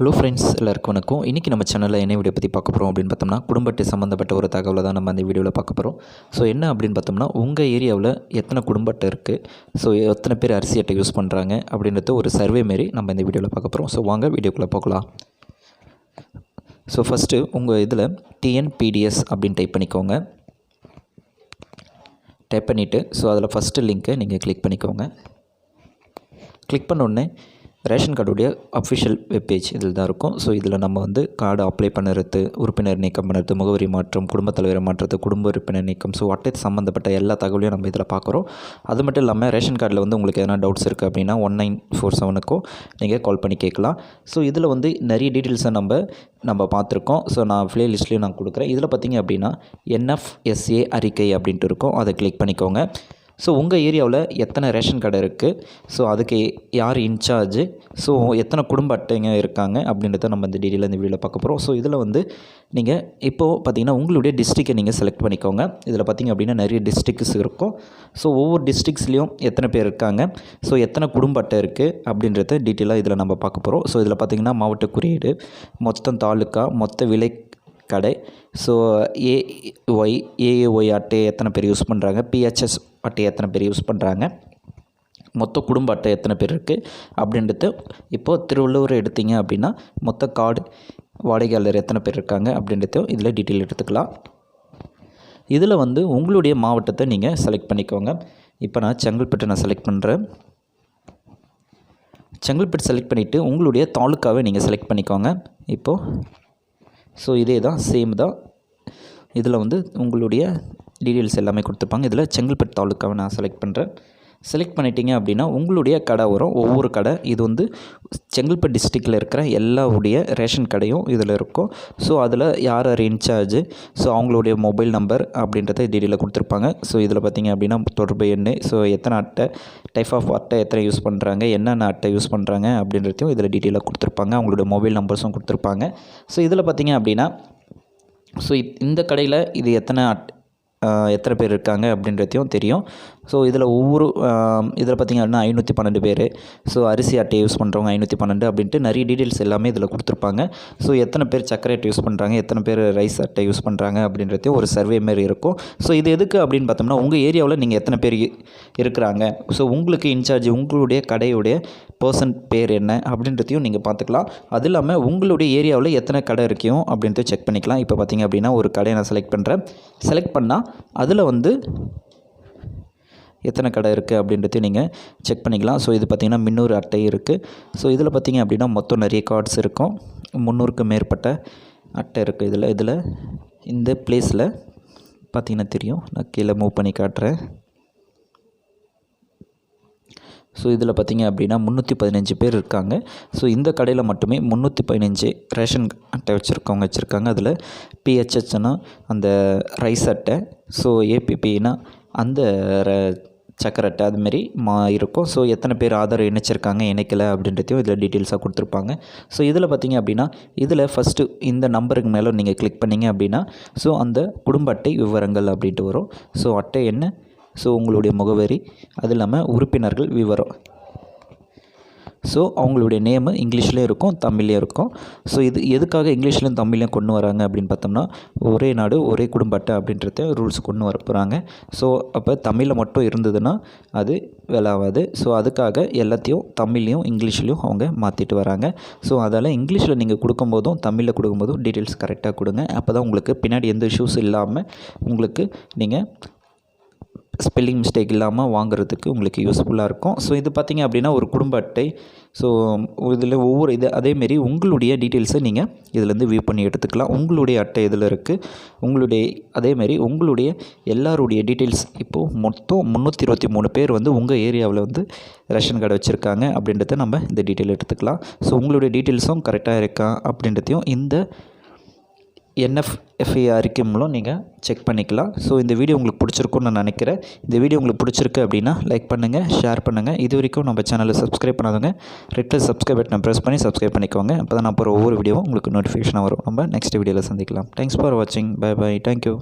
Hello friends எல்லாருக்கும் வணக்கம். இன்றைக்கி நம்ம சேனலில் என்ன வீடியோ பற்றி பார்க்க போகிறோம் அப்படின்னு பார்த்தோம்னா குடும்பத்தை சம்மந்தப்பட்ட ஒரு தகவலை தான் நம்ம அந்த வீடியோவில் பார்க்க போகிறோம் ஸோ என்ன அப்படின்னு பார்த்தோம்னா உங்கள் ஏரியாவில் எத்தனை குடும்பத்தை இருக்குது ஸோ எத்தனை பேர் அரிசி அட்டை யூஸ் பண்ணுறாங்க அப்படின்றத ஒரு சர்வே மாரி நம்ம இந்த வீடியோவில் பார்க்க போகிறோம் ஸோ வாங்க வீடியோக்குள்ளே போகலாம். ஸோ ஃபஸ்ட்டு உங்கள் இதில் டிஎன்பிடிஎஸ் அப்படின்னு டைப் பண்ணிக்கோங்க. டைப் பண்ணிவிட்டு ஸோ அதில் ஃபஸ்ட்டு லிங்க்கை நீங்கள் கிளிக் பண்ணிக்கோங்க. கிளிக் பண்ண உடனே ரேஷன் கார்டுடைய அஃபிஷியல் வெப்பேஜ் இதில் தான் இருக்கும். ஸோ இதில் நம்ம வந்து கார்டு அப்ளை பண்ணுறது உறுப்பினர் நீக்கம் பண்ணுறது முகவரி மாற்றம் குடும்பத் தலைவர் மாற்றுறது குடும்ப உறுப்பினர் நீக்கம். ஸோ அட்டை சம்மந்தப்பட்ட எல்லா தகவலையும் நம்ம இதில் பார்க்குறோம். அது மட்டும் இல்லாமல் ரேஷன் கார்டில் வந்து உங்களுக்கு எதனா டவுட்ஸ் இருக்குது அப்படின்னா ஒன் நைன் ஃபோர் செவனுக்கும் நீங்கள் கால் பண்ணி கேட்கலாம். ஸோ இதில் வந்து நிறைய டீட்டெயில்ஸை நம்ம நம்ம பார்த்துருக்கோம். ஸோ நான் ப்ளே லிஸ்ட்லேயும் நான் கொடுக்குறேன். இதில் பார்த்தீங்க அப்படின்னா என்எஃப்எஸ்ஏ அறிக்கை அப்படின்ட்டு இருக்கும். அதை கிளிக் பண்ணிக்கோங்க. ஸோ உங்கள் ஏரியாவில் எத்தனை ரேஷன் கடை இருக்குது ஸோ அதுக்கு யார் இன்சார்ஜு ஸோ எத்தனை குடும்ப அட்டைங்க இருக்காங்க? அப்படின்றத நம்ம இந்த டீட்டெயிலாக இந்த வீடியோவில் பார்க்க போகிறோம் ஸோ இதில் வந்து நீங்கள் இப்போது பார்த்தீங்கன்னா உங்களுடைய டிஸ்ட்ரிக்டை நீங்கள் செலக்ட் பண்ணிக்கோங்க. இதில் பார்த்தீங்க அப்படின்னா நிறைய டிஸ்ட்ரிக்ஸ் இருக்கும். ஸோ ஒவ்வொரு டிஸ்ட்ரிக்ஸ்லேயும் எத்தனை பேர் இருக்காங்க? ஸோ எத்தனை குடும்ப அட்டை இருக்குது அப்படின்றத டீட்டெயிலாக இதில் நம்ம பார்க்க போகிறோம் ஸோ இதில் பார்த்தீங்கன்னா மாவட்ட குறியீடு மொத்தம் தாலுக்கா மொத்த விலை கடை. ஸோ ஏஒய் ஏஏஒய் அட்டை எத்தனை பேர் யூஸ் பண்ணுறாங்க பிஹெச்எஸ் அட்டை எத்தனை பேர் யூஸ் பண்ணுறாங்க மொத்த குடும்ப அட்டை எத்தனை பேர் இருக்குது அப்படின்றது இப்போது திருவள்ளூர் எடுத்தீங்க அப்படின்னா மொத்த கார்டு வாடகையாளர் எத்தனை பேர் இருக்காங்க அப்படின்றதையும் இதில் டீட்டெயில் எடுத்துக்கலாம். இதில் வந்து உங்களுடைய மாவட்டத்தை நீங்கள் செலக்ட் பண்ணிக்கோங்க. இப்போ நான் செங்கல்பட்டு நான் செலக்ட் பண்ணுறேன் செங்கல்பட்டு செலக்ட் பண்ணிவிட்டு உங்களுடைய தாலுக்காவை நீங்கள் செலக்ட் பண்ணிக்கோங்க. இப்போது ஸோ இதே தான் சேம் தான். இதில் வந்து உங்களுடைய டீட்டெயில்ஸ் எல்லாமே கொடுத்துருப்பாங்க. இதில் செங்கல்பட்டு தாலுக்காவை நான் செலக்ட் பண்ணுறேன் செலக்ட் பண்ணிட்டீங்க அப்படின்னா உங்களுடைய கடை வரும். ஒவ்வொரு கடை இது வந்து செங்கல்பட்டு டிஸ்ட்ரிக்டில் இருக்கிற எல்லாவுடைய ரேஷன் கடையும் இதில் இருக்கும். ஸோ அதில் யார் யார் இன்சார்ஜு ஸோ அவங்களுடைய மொபைல் நம்பர் அப்படின்றத டீட்டெயிலில் கொடுத்துருப்பாங்க. ஸோ இதில் பார்த்தீங்க அப்படின்னா தொடர்பு எண் ஸோ எத்தனை அட்டை டைப் ஆஃப் அட்டை எத்தனை யூஸ் பண்ணுறாங்க என்னென்ன அட்டை யூஸ் பண்ணுறாங்க அப்படின்றதையும் இதில் டீட்டெயிலாக கொடுத்துருப்பாங்க. அவங்களுடைய மொபைல் நம்பர்ஸும் கொடுத்துருப்பாங்க. ஸோ இதில் பார்த்தீங்க அப்படின்னா ஸோ இந்த கடையில் இது எத்தனை அட் எத்தனை பேர் இருக்காங்க அப்படின்றதையும் தெரியும். ஸோ இதில் ஒவ்வொரு இதில் பார்த்திங்க அப்படின்னா ஐநூற்றி பன்னெண்டு பேர். ஸோ அரிசி அட்டை யூஸ் பண்ணுறவங்க ஐநூற்றி பன்னெண்டு அப்படின்ட்டு நிறைய டீட்டெயில்ஸ் எல்லாமே இதில் கொடுத்துருப்பாங்க. ஸோ எத்தனை பேர் சக்கரை அட்டை யூஸ் பண்ணுறாங்க எத்தனை பேர் ரைஸ் அட்டை யூஸ் பண்ணுறாங்க அப்படின்றதையும் ஒரு சர்வே மாரி இருக்கும். ஸோ இது எதுக்கு அப்படின்னு பார்த்தோம்னா உங்கள் ஏரியாவில் நீங்கள் எத்தனை பேர் இருக்கிறாங்க? ஸோ உங்களுக்கு இன்சார்ஜ் உங்களுடைய கடையுடைய பர்சன் பேர் என்ன அப்படின்றதையும் நீங்கள் பார்த்துக்கலாம் அது இல்லாமல் உங்களுடைய ஏரியாவில் எத்தனை கடை இருக்கையும் அப்படின்றத செக் பண்ணிக்கலாம். இப்போ பார்த்தீங்க அப்படின்னா ஒரு கடையை நான் செலக்ட் பண்ணுறேன் செலக்ட் பண்ணால் அதில் வந்து எத்தனை கடை இருக்குது அப்படின்றதையும் நீங்கள் செக் பண்ணிக்கலாம். ஸோ இது பார்த்திங்கன்னா மின்னூறு அட்டை இருக்குது ஸோ இதில் பார்த்திங்க அப்படின்னா மொத்தம் நிறைய கார்ட்ஸ் இருக்கும். முந்நூறுக்கு மேற்பட்ட அட்டை இருக்குது இதில். இதில் இந்த ப்ளேஸில் பார்த்திங்கன்னா தெரியும். நான் கீழே மூவ் பண்ணி காட்டுறேன். ஸோ இதில் பார்த்திங்க அப்படின்னா முந்நூற்றி பதினஞ்சு பேர் இருக்காங்க. ஸோ இந்த கடையில் மட்டுமே முந்நூற்றி பதினஞ்சு ரேஷன் அட்டை வச்சுருக்கவங்க வச்சுருக்காங்க. அதில் பிஹெச்ஹெச்னா அந்த ரைஸ் அட்டை. ஸோ ஏபிபின்னா அந்த சக்கரை அட்டை அதுமாரி மா இருக்கும். ஸோ எத்தனை பேர் ஆதார் இணைச்சிருக்காங்க இணைக்கலை அப்படின்றதையும் இதில் டீட்டெயில்ஸாக கொடுத்துருப்பாங்க. ஸோ இதில் பார்த்திங்க அப்படின்னா இதில் ஃபஸ்ட்டு இந்த நம்பருக்கு மேலே நீங்கள் கிளிக் பண்ணிங்க அப்படின்னா ஸோ அந்த குடும்ப அட்டை விவரங்கள் அப்படின்ட்டு வரும். ஸோ அட்டை என்ன? ஸோ உங்களுடைய முகவரி அது இல்லாமல் உறுப்பினர்கள் விவரம். ஸோ அவங்களுடைய நேமு இங்கிலீஷ்லேயும் இருக்கும் தமிழ்லேயும் இருக்கும். ஸோ இது எதுக்காக இங்கிலீஷ்லேயும் தமிழ்லையும் கொண்டு வராங்க அப்படின்னு பார்த்தோம்னா ஒரே நாடு ஒரே குடும்ப அட்டை அப்படின்றத ரூல்ஸ் கொண்டு வர போகிறாங்க ஸோ அப்போ தமிழில் மட்டும் இருந்ததுன்னா அது வேலாவாது ஸோ அதுக்காக எல்லாத்தையும் தமிழ்லையும் இங்கிலீஷ்லேயும் அவங்க மாற்றிட்டு வராங்க. ஸோ அதால் இங்கிலீஷில் நீங்கள் கொடுக்கும்போதும் தமிழில் கொடுக்கும்போதும் டீட்டெயில்ஸ் கரெக்டாக கொடுங்க. அப்போ தான் உங்களுக்கு பின்னாடி எந்த இஷ்யூஸ் இல்லாமல் உங்களுக்கு நீங்கள் ஸ்பெல்லிங் மிஸ்டேக் இல்லாமல் வாங்குறதுக்கு உங்களுக்கு யூஸ்ஃபுல்லாக இருக்கும். ஸோ இது பார்த்திங்க அப்படின்னா ஒரு குடும்ப அட்டை. ஸோ இதில் ஒவ்வொரு இது அதேமாரி உங்களுடைய டீட்டெயில்ஸை நீங்கள் இதிலேருந்து வியூ பண்ணி எடுத்துக்கலாம். உங்களுடைய அட்டை இதில் இருக்குது உங்களுடைய அதேமாரி உங்களுடைய எல்லாருடைய டீட்டெயில்ஸ் இப்போது மொத்தம் முந்நூற்றி இருபத்தி மூணு பேர் வந்து உங்கள் ஏரியாவில் வந்து ரேஷன் கார்டு வச்சுருக்காங்க அப்படின்றத நம்ம இந்த டீட்டெயில் எடுத்துக்கலாம். ஸோ உங்களுடைய டீட்டெயில்ஸும் கரெக்டாக இருக்கா அப்படின்றதையும் இந்த என்எஃப்எஃப்ஐ அறிக்கை மூலம் நீங்கள் செக் பண்ணிக்கலாம். ஸோ இந்த வீடியோ உங்களுக்கு பிடிச்சிருக்குன்னு நான் நினைக்கிறேன். இந்த வீடியோ உங்களுக்கு பிடிச்சிருக்கு அப்படின்னா லைக் பண்ணுங்கள் ஷேர் பண்ணுங்கள் இது வரைக்கும் நம்ம சேனலை சப்ஸ்கிரைப் பண்ணாதவங்க ரெட்டில் சப்ஸ்கிரைப் பட்டனை ப்ரெஸ் பண்ணி சப்ஸ்கிரைப் பண்ணிக்கோங்க. அப்போ தான் நான் போகிற ஒவ்வொரு வீடியோவும் உங்களுக்கு நோட்டிஃபிகேஷனாக வரும். நம்ம நெக்ஸ்ட் வீடியோவில் சந்திக்கலாம். தேங்க்ஸ் ஃபார் வாட்சிங் பை பை தேங்க்யூ